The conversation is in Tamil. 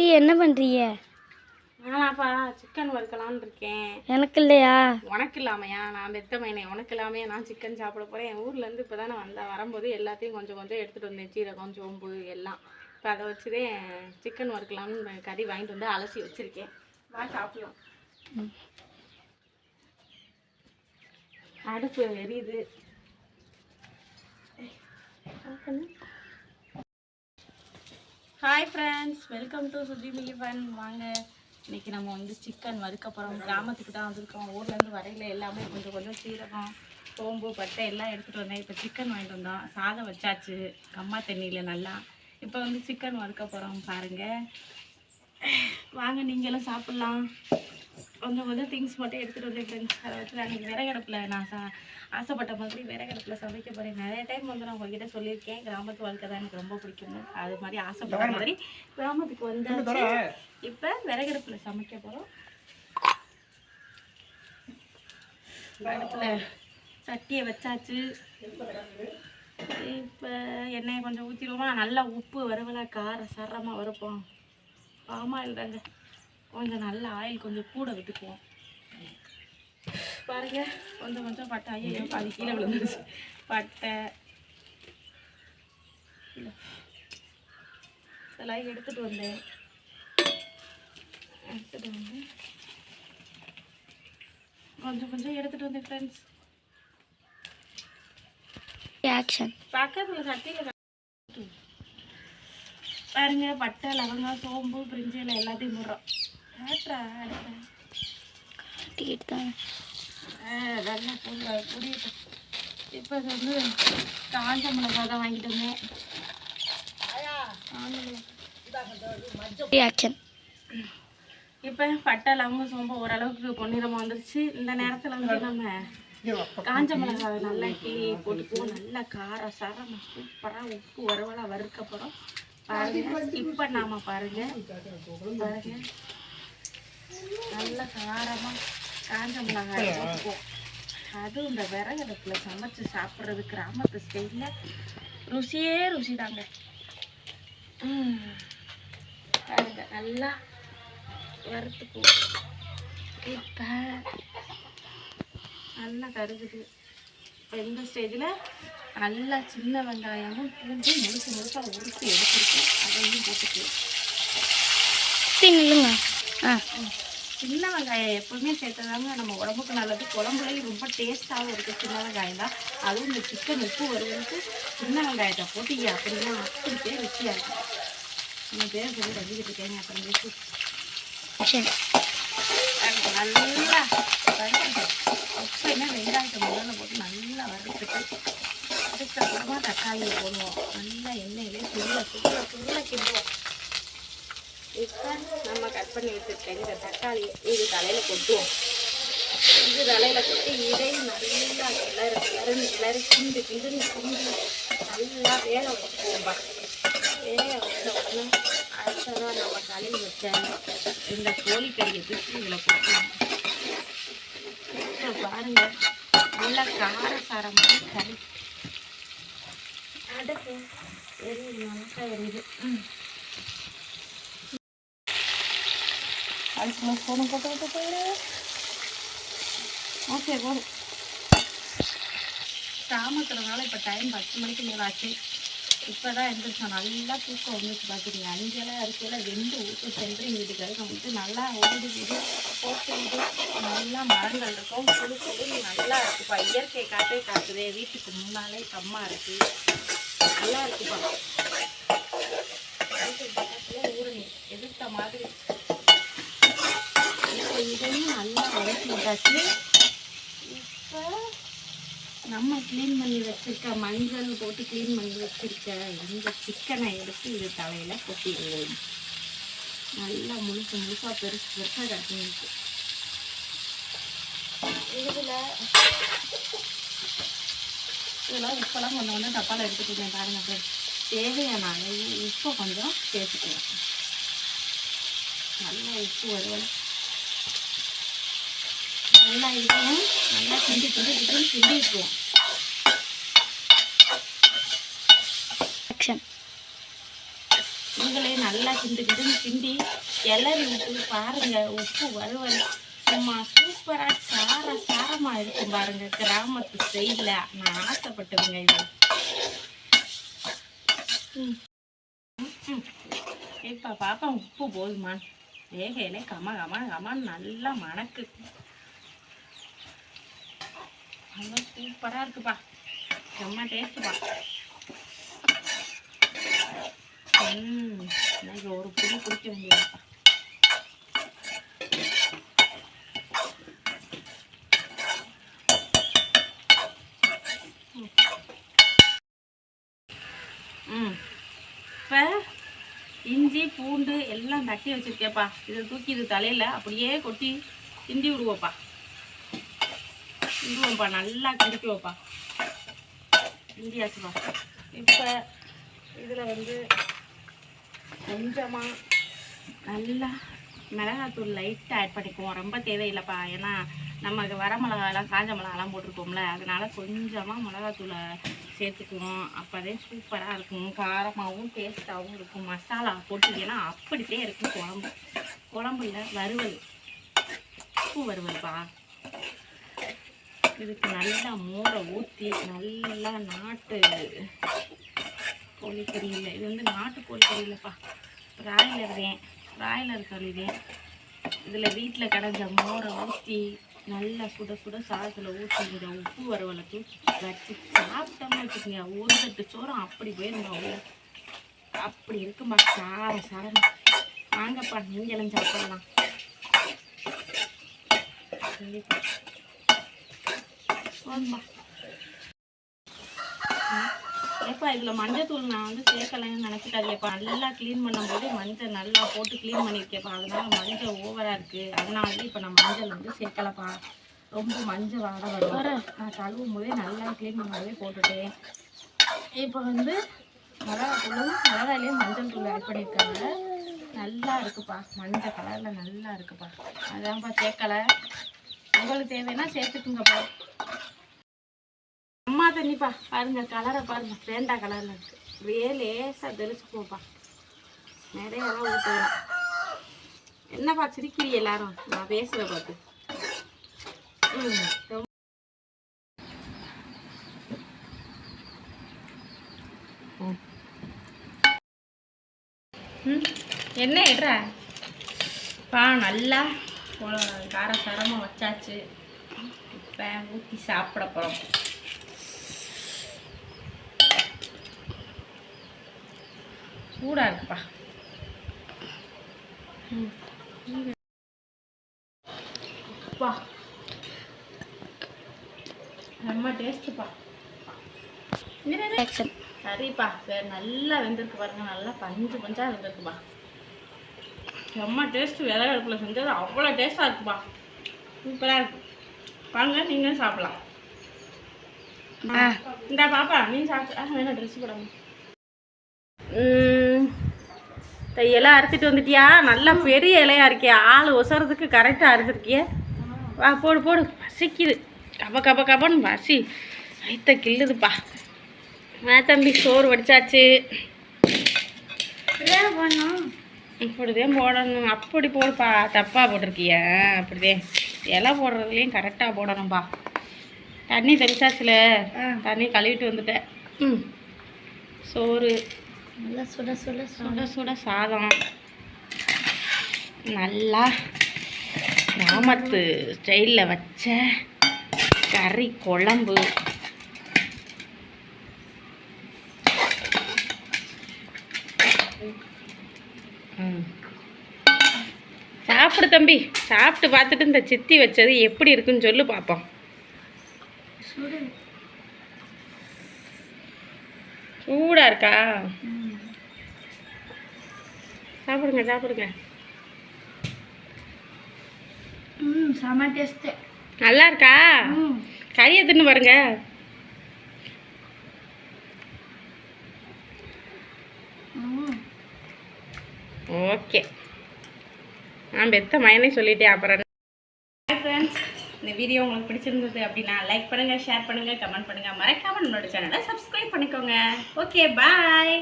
டீ என்ன பண்ணுறீங்க நானாப்பா சிக்கன் வறுக்கலாம்னு இருக்கேன். எனக்கு இல்லையா? உனக்கு இல்லாமையா? நான் பெத்த மைனே உனக்கு இல்லாமையா நான் சிக்கன் சாப்பிட போகிறேன் என் ஊர்லேருந்து இப்போ தானே வந்தேன் வரும்போது எல்லாத்தையும் கொஞ்சம் கொஞ்சம் எடுத்துகிட்டு வந்தேன். சீரகம் சோம்பு எல்லாம். இப்போ அதை வச்சுதே சிக்கன் வறுக்கலாம்னு கறி வாங்கிட்டு வந்து அலசி வச்சுருக்கேன். வா சாப்பிடலாம். அடுப்பு எரியுது. Hi friends welcome to Suji Miki fun வாங்க. இன்னைக்கு நம்ம வந்து சிக்கன் வறுக்க போகிறோம் கிராமத்துக்கு தான் வந்திருக்கோம். ஊர்லேருந்து வரையில எல்லாமே கொஞ்சம் கொஞ்சம் சீரகம் சோம்பு பட்டை எல்லாம் எடுத்துகிட்டு வந்தேன். இப்போ சிக்கன் வாங்கிட்டு வந்தோம். சாதம் வச்சாச்சு. கம்மா தண்ணியில் நல்லா. இப்போ வந்து சிக்கன் வறுக்க போகிறோம் பாருங்கள் வாங்க நீங்களும் சாப்பிட்லாம். கொஞ்சம் கொஞ்சம் திங்ஸ் மட்டும் எடுத்துகிட்டு வந்தேன் ஃப்ரெண்ட்ஸ் அதை வச்சு நான் விறகடுப்பில் நான் சா ஆசைப்பட்ட மாதிரி விறகடுப்பில் சமைக்க போகிறேன் நிறைய டைம் வந்து நான் உங்ககிட்ட சொல்லியிருக்கேன். கிராமத்து வாழ்க்கை தான் எனக்கு ரொம்ப பிடிக்கும்னு அது மாதிரி ஆசைப்பட்ட மாதிரி கிராமத்துக்கு வந்தாச்சு. இப்போ விறகடுப்பில் சமைக்க போகிறோம் அடுப்பில் சட்டியை வச்சாச்சு. இப்போ எண்ணெயை கொஞ்சம் ஊற்றிடுவோமா நல்லா உப்பு வரவல கார சரமாக வறுப்போம். பாமாயில் தாங்க. கொஞ்சம் நல்ல ஆயில் கொஞ்சம் கூட விட்டுக்குவோம். பாருங்க. கொஞ்சம் கொஞ்சம் பட்டை ஐயோ அது கீழே விழுந்துருச்சு. பட்டை. இதெல்லாம் எடுத்துட்டு வந்தேன். எடுத்துட்டு வந்தேன் கொஞ்சம் கொஞ்சம் எடுத்துட்டு வந்தேன் ஃப்ரெண்ட்ஸ் பக்கத்தில் சட்டியில் பாருங்க பட்டை லவங்கம் சோம்பு பிரிஞ்சில் எல்லாத்தையும் போடுறோம். காட்டுறா தான். ஆ, நல்லா புரிய புரியட்டும் இப்போ வந்து காஞ்ச மிளகா தான் வாங்கிட்டு வந்தேன் இப்போ பட்டை லவங்கம் சோம்பு ஓரளவுக்கு பொன்னிறமாக வந்துருச்சு. இந்த நேரத்தில் வந்து நம்ம காஞ்ச மிளகாவை நல்லா கிளி போட்டுக்குவோம். நல்லா காரம் சாரம் சூப்பராக உப்பு வரவலா வறுக்க போகிறோம் பாருங்க இப்போ நாம பாருங்க. பாருங்க. நல்ல காரமாக காஞ்ச மிளகாய் போட்டுக்குவோம் அதுவும் இந்த விறகடுப்பில் சமைச்சு சாப்பிட்றது கிராமத்து ஸ்டைலில் ருசியே ருசி தாங்க பாருங்க நல்லா வறுத்துக்குவோம் இப்போ நல்லா கருகுது. இந்த ஸ்டேஜில் நல்லா சின்ன வெங்காயமும் பூண்டு முழுசு முழுசாக உருட்டி எடுத்துருக்கோம் அதையும் போட்டுக்குவோம் டீ நில்லுங்க ஆ. சின்ன வெங்காயம் எப்பவுமே சேர்த்ததாங்க நம்ம உடம்புக்கு நல்லது. குழம்புலையும் ரொம்ப டேஸ்ட்டாகவும் இருக்குது சின்ன வெங்காயம் தான். அதுவும் இந்த சிக்கன் உப்பு வருவதுக்கு சின்ன வெங்காயத்தை போட்டீங்க அப்படின்னா அப்படி பேர் ருசியாக இருக்கும் நம்ம பேர் சொல்லி ரசிக்கிட்டு இருக்கேங்க. அப்புறம் நல்லா எப்பயுமே வெங்காயத்தை முதல்ல போட்டு நல்லா வறுத்துட்டு அதுக்கப்புறமா தக்காளியை போடுவோம். நல்லா எண்ணெயிலே சுருள சுருள சுருள கிண்டுவோம். இப்போ நம்ம கட் பண்ணி வச்சிருக்க இந்த தக்காளி. இது தலையில் கொட்டுவோம். இது தலையில் கொட்டி இதை நல்லா கிளறு கிளறு கிளறு கிண்டு கிண்டுன்னு கிண்டு. நல்லா வேக வச்சுக்குவோம்பா வேக வச்ச உடனே அடுத்ததாக நம்ம தலையில் வச்ச இந்த கோழிக்கறியை தூக்கி இதில் கொடுக்கணும் பாருங்கள் பாருங்க. நல்லா கார சாரமாக கறி அடுத்து எரியுது நல்லா எரியுது. ம். அதுக்குள்ள ஃபோனை போட்டு விட்டு போயிடு ஓகே போதும் கிராமத்துலனால இப்போ டைம் பத்து மணிக்கு மேலே இப்போ தான் எந்திரிச்சோம். நல்லா தூக்கம் வந்துச்சு பார்த்துக்கிங்க அஞ்சலை அரிசியெல்லாம் வெந்து ஊற்று சென்ட்ரிங் வீட்டுக்கு வந்து நல்லா ஓடி வீடு போட்டு வீடு நல்லா மரங்கள் இருக்கும். புழு புழு நல்லா இருக்குப்பா இயற்கை காற்றே காத்துதே வீட்டுக்கு முன்னாலே கம்மா இருக்கு. நல்லா இருக்குப்பா வீட்டுக்கு பக்கத்தில் ஊரணி. எதிர்த்த மாதிரி இப்போ இதையும் நல்லா வதக்கி இப்போ நம்ம க்ளீன் பண்ணி வச்சிருக்க மஞ்சள் போட்டு க்ளீன் பண்ணி வச்சிருக்க இந்த சிக்கனை எடுத்து இது தலையில் கொட்டிடுவோம். நல்லா முழுசு முழுசாக பெருசு பெருசாக கட் இதில் இதெல்லாம் உப்பெல்லாம் கொஞ்சம் கொஞ்சம் டப்பாவில் எடுத்துக்கிட்டேன் பாருங்கள் தேவையான அளவு உப்பை கொஞ்சம் சேர்த்துக்கலாம். நல்லா உப்பு வருவல நல்லா இதுவும் நல்லா கிண்டி கிண்டி கிண்டி கிண்டி விட்டுருவோம் ஆக்ஷன் நல்லா கிண்டு கிண்டுன்னு கிண்டி கிளறி விட்டு பாருங்க உப்பு வறுவல். சும்மா சூப்பராக சார சாரமாக இருக்கும் பாருங்க கிராமத்து ஸ்டைலில் நான் ஆசைப்பட்டதுங்க இது. இப்ப பாப்பா உப்பு போதுமா வேகையில கம கம கமான்னு நல்லா மணக்கு. நல்லா சூப்பராக இருக்குப்பா. செம்ம டேஸ்ட்டுப்பா. ம் இன்னைக்கு ஒரு புளி குடிக்க வேண்டியதுப்பா ம் இப்போ இஞ்சி பூண்டு எல்லாம் தட்டி வச்சிருக்கேப்பா. இதை தூக்கி இது தலையில் அப்படியே கொட்டி திண்டி விடுவோப்பா. கிண்டுவோம்ப்பா நல்லா கிண்டிக்குவோப்பா கிண்டியாச்சுப்பா இப்போ இதில் வந்து கொஞ்சமாக நல்லா மிளகாத்தூள் லைட்டாக ஆட் பண்ணிக்குவோம். ரொம்ப தேவையில்லைப்பா. ஏன்னா நம்ம வர மிளகாலாம் காஞ்ச மிளகாலாம் போட்டிருக்கோம்ல. அதனால் கொஞ்சமாக மிளகாத்தூளை சேர்த்துக்குவோம். அப்போதே சூப்பராக இருக்கும். காரமாகவும் டேஸ்ட்டாகவும் இருக்கும். மசாலா போட்டிங்கன்னா அப்படித்தே இருக்கும் குழம்பு. குழம்புல வறுவல். உப்பு வறுவல்ப்பா. இதுக்கு நல்லா மோரை ஊற்றி நல்லா நாட்டு கோழிக்கறியில் இது வந்து நாட்டு கோழிக்கறி இல்லைப்பா பிராய்லர் தான் பிராய்லர் கறி தான். இதில் வீட்டில் கிடஞ்ச மோரை ஊற்றி நல்லா சுட சுட சாதத்தில் ஊற்றி இந்த உப்பு வரவலை தூக்கி வச்சு சாப்பிட்டோம்னு வச்சுக்கோங்க. ஒரு தட்டு சோறும் அப்படி போயிருந்தோம் உள்ள அப்படி இருக்குமா சார சாரம் வாங்கப்பா நீங்களும் சாப்பிடலாம். கண்டிப்பா ஏப்பா இதில் மஞ்சத்தூள் நான் வந்து சேர்க்கலைன்னு நினச்சிக்காதீங்கப்பா நல்லா க்ளீன் பண்ணும்போது மஞ்சள் நல்லா போட்டு க்ளீன் பண்ணியிருக்கேப்பா அதனால மஞ்சள் ஓவராக இருக்குது அதனால இப்போ நான் மஞ்சள் வந்து சேர்க்கலப்பா. ரொம்ப மஞ்சள் வாட வரும் நான் கழுவும் போதே நல்லா க்ளீன் பண்ணும்போதே போட்டுட்டேன். இப்போ வந்து மிளகாத்தூளும் மிளகாயிலையும் மஞ்சள் தூள் ஆட் பண்ணியிருக்காங்க. நல்லா இருக்குப்பா. மஞ்சள் கலரில் நல்லா இருக்குப்பா. அதான்ப்பா சேர்க்கலை. உங்களுக்கு தேவைன்னா சேர்த்துக்குங்கப்பா. தண்ணிப்பா பாருங்க கலரை பாருங்க. வேண்டா கலர்ல இருக்கு. அப்படியே லேசா தெளிச்சுக்குவோம்ப்பா நிறைய அளவு ஊற்றுவோம் என்னப்பா சிரிக்கிறீ எல்லாரும்? நான் பேசுற பார்த்து. ம் என்ன இடுற? பா நல்லா கொ- கார வச்சாச்சு. இப்போ ஊற்றி சாப்பிட போகிறோம் சூடாக இருக்குப்பா. அப்பா. ரொம்ப டேஸ்ட்டுப்பா. சரிப்பா. வேறு நல்லா வெந்திருக்கு பாருங்க. நல்லா பஞ்சு பஞ்சாக வெந்திருக்குப்பா. செம்ம டேஸ்ட்டு. விறகு அடுப்பில் செஞ்சது அவ்வளோ டேஸ்ட்டாக இருக்குப்பா. சூப்பராக இருக்கு. வாங்க நீங்களும் சாப்பிடலாம். இந்த பாப்பா நீ சாப்பிட்டு ஆ வேணா ட்ரெஸ் போடாம. இலை அறுத்துட்டு வந்துட்டியா? நல்லா பெரிய இலையா இருக்கியா? ஆள் ஒசறதுக்கு கரெக்டாக அறுத்துருக்கிய. வா போடு போடு. பசிக்குது கப கப கபன்னு பசி வயிற்ற கிள்ளுதுப்பா. வா தம்பி சோறு வடிச்சாச்சு. இப்படிதான் போடணும். அப்படி போடுப்பா. தப்பாக போட்டிருக்கிய. அப்படிதான். இலை போடுறதுலேயும் கரெக்டாக போடணும்பா. தண்ணி தெளிச்சாச்சுல. ஆ. தண்ணி கழுவிட்டு வந்துட்டேன். ம். சோறு. நல்லா சுட சுட சுட. சுட சாதம். நல்லா கிராமத்து ஸ்டைலில் வச்ச கறி குழம்பு. சாப்பிடு தம்பி. சாப்பிட்டு பார்த்துட்டு இந்த சித்தி வச்சது எப்படி இருக்குன்னு சொல்லு பார்ப்போம் சுடு. சூடாக இருக்கா? சாப்பிடுங்க சாப்பிடுங்க. ம் செம டேஸ்ட்டு நல்லா இருக்கா? கையை தின்னு பாருங்க. ஓகே. நான் பெத்த மயனே சொல்லிட்டேன் அப்புறம் ஃப்ரெண்ட்ஸ் இந்த வீடியோ உங்களுக்கு பிடிச்சிருந்தது அப்படின்னா லைக் பண்ணுங்கள் ஷேர் பண்ணுங்கள் கமெண்ட் பண்ணுங்கள் மறக்காமல் நம்மளோட சேனலை சப்ஸ்கிரைப் பண்ணிக்கோங்க. Okay bye